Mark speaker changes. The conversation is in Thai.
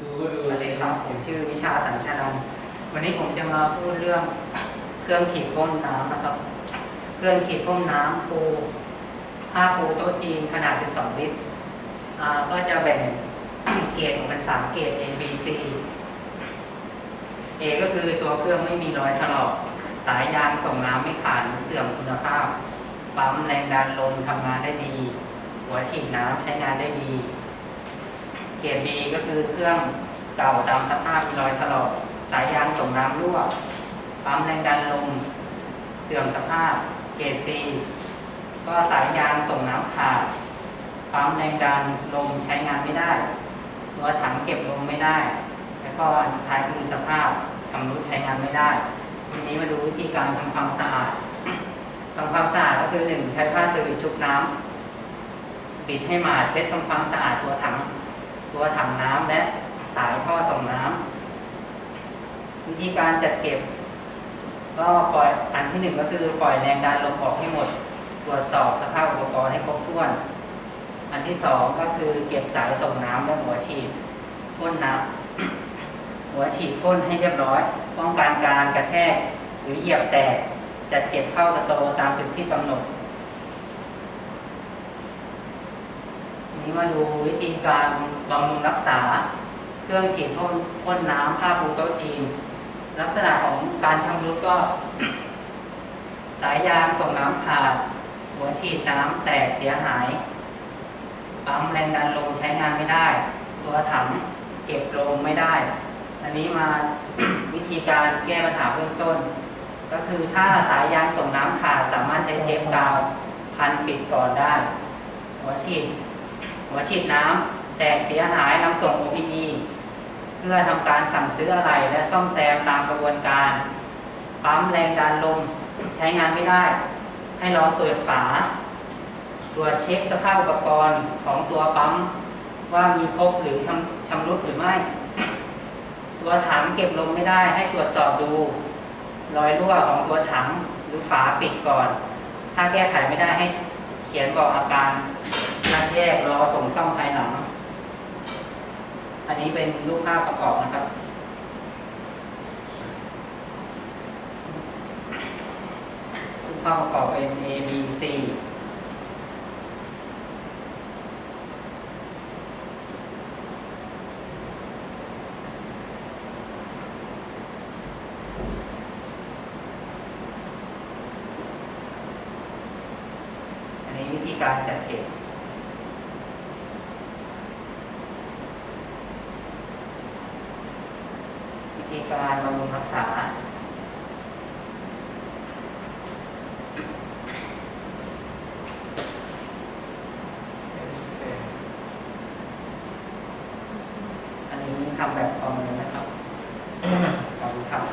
Speaker 1: สวัสดีครับผมชื่อวิชาสัญชานันวันนี้ผมจะมาพูดเรื่องเครื่องฉีดพ่นน้ำนะครับ เครื่องฉีดพ่นน้ำปูผ้าปูโต๊ะจีนขนาด 12 ลิตรก็จะแบ่งเกรดออกเป็น3เกรด A B C A ก็คือตัวเครื่องไม่มีรอยถลอก สายยางส่งน้ำไม่ขาดเสื่อมคุณภาพ ปั๊มแรงดันลมทำงานได้ดี หัวฉีดน้ำใช้งานได้ดี เกรด B ก็คือเครื่องเก่าตามสภาพมีรอยถลอกสายยางส่งน้ำรั่วปั๊มแรงดันลมเสื่อมสภาพ เกรด C ก็สายยางส่งน้ำขาดปั๊มแรงดันลมใช้งานไม่ได้ ตัวถังเก็บลมไม่ได้ แล้วก็อันสุดท้ายคือสภาพชำรุดใช้งานไม่ได้ทีนี้มาดูวิธีการทำความสะอาดทำความสะอาดก็คือหนึ่งใช้ผ้าเซอร์วิสชุบน้ำปิดให้หมาดเช็ดทำความสะอาดตัวถัง ตัวถังน้ำและสายท่อส่งน้ำวิธีการจัดเก็บ ก็ปล่อยอันที่หนึ่งก็คือปล่อยแรงดันลมออกให้หมด ตรวจสอบสภาพอุปกรณ์ให้ครบถ้วน อันที่สองก็คือเก็บสายส่งน้ำและหัวฉีดพ่นน้ำหัวฉีดพ่นให้เรียบร้อย ป้องกันการกระแทกหรือเหยียบแตกจัดเก็บเข้าสโตร์ตามจุดที่กำหนด นี้มาดูวิธีการบำรุงรักษา เครื่องฉีดพ่นพ่นน้ำผ้าปูโต๊ะจีน ลักษณะของการชำรุดก็ สายยางส่งน้ำขาด หัวฉีดน้ำแตกเสียหาย ปั๊มแรงดันลมใช้งานไม่ได้ ตัวถังเก็บลมไม่ได้ อันนี้มาวิธีการแก้ปัญหาเบื้องต้น ก็คือถ้าสายยางส่งน้ำขาดสามารถใช้เทปกาวพันปิดก่อนได้ หัวฉีด หัวฉีดน้ำแตกเสียหายนำส่ง OPE เพื่อทำการสั่งซื้ออะไรและซ่อมแซมตามกระบวนการปั๊มแรงดันลมใช้งานไม่ได้ ให้ลองเปิดฝา ตรวจเช็คสภาพอุปกรณ์ของตัวปั๊ม ว่ามีครบหรือชำชำรุดหรือไม่ ตัวถังเก็บลมไม่ได้ให้ตรวจสอบดู รอยรั่วของตัวถังหรือฝาปิดก่อน ถ้าแก้ไขไม่ได้ให้เขียนบอกอาการ แยกรอส่งซ่อมภายหลัง อันนี้เป็นรูปภาพประกอบนะครับ รูปภาพประกอบเป็น A B C อันนี้วิธีการจัดเก็บ ธีการบำรุงรักษา อันนี้ทำแบบคอมเลยนนะครับ ขอบคุณครับ